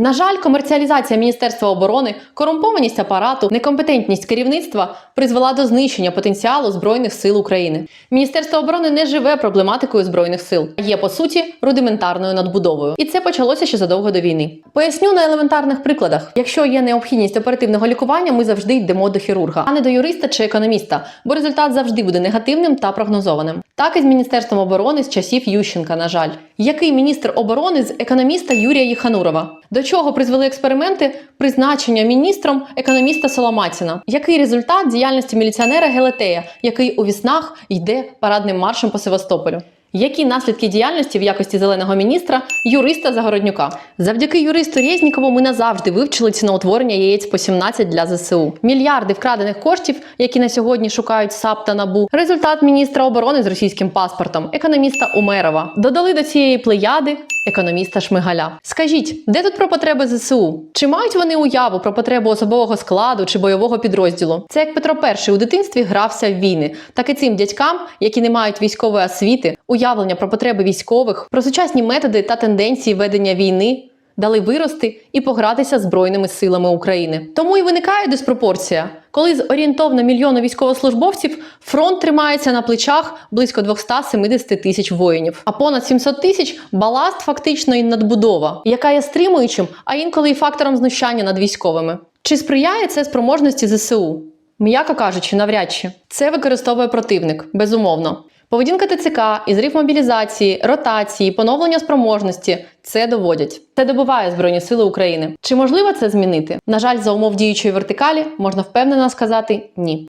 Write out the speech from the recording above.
На жаль, комерціалізація Міністерства оборони, корумпованість апарату, некомпетентність керівництва призвела до знищення потенціалу збройних сил України. Міністерство оборони не живе проблематикою збройних сил, а є по суті рудиментарною надбудовою. І це почалося ще задовго до війни. Поясню на елементарних прикладах: якщо є необхідність оперативного лікування, ми завжди йдемо до хірурга, а не до юриста чи економіста, бо результат завжди буде негативним та прогнозованим. Так і з міністерством оборони з часів Ющенка, на жаль. Який міністр оборони з економіста Юрія Єханурова? До чого призвели експерименти призначення міністром економіста Соломатіна? Який результат діяльності міліціонера Гелетея, який у віснах йде парадним маршем по Севастополю? Які наслідки діяльності в якості зеленого міністра юриста Загороднюка? Завдяки юристу Резнікову ми назавжди вивчили ціноутворення яєць по 17 для ЗСУ. Мільярди вкрадених коштів, які на сьогодні шукають САП та НАБУ. Результат міністра оборони з російським паспортом, економіста Умерова. Додали до цієї плеяди економіста Шмигаля. Скажіть, де тут про потреби ЗСУ? Чи мають вони уяву про потребу особового складу чи бойового підрозділу? Це як Петро І у дитинстві грався в війни, так і цим дядькам, які не мають військової освіти, уявлення про потреби військових, про сучасні методи та тенденції ведення війни. Дали вирости і погратися збройними силами України. Тому і виникає диспропорція, коли з орієнтовно мільйону військовослужбовців фронт тримається на плечах близько 270 тисяч воїнів, а понад 700 тисяч баласт фактично і надбудова, яка є стримуючим, а інколи і фактором знущання над військовими. Чи сприяє це спроможності ЗСУ? М'яко кажучи, навряд чи це використовує противник, безумовно. Поведінка ТЦК, ізрив мобілізації, ротації, поновлення спроможності це доводять. Це добиває Збройні Сили України. Чи можливо це змінити? На жаль, за умов діючої вертикалі можна впевнено сказати ні.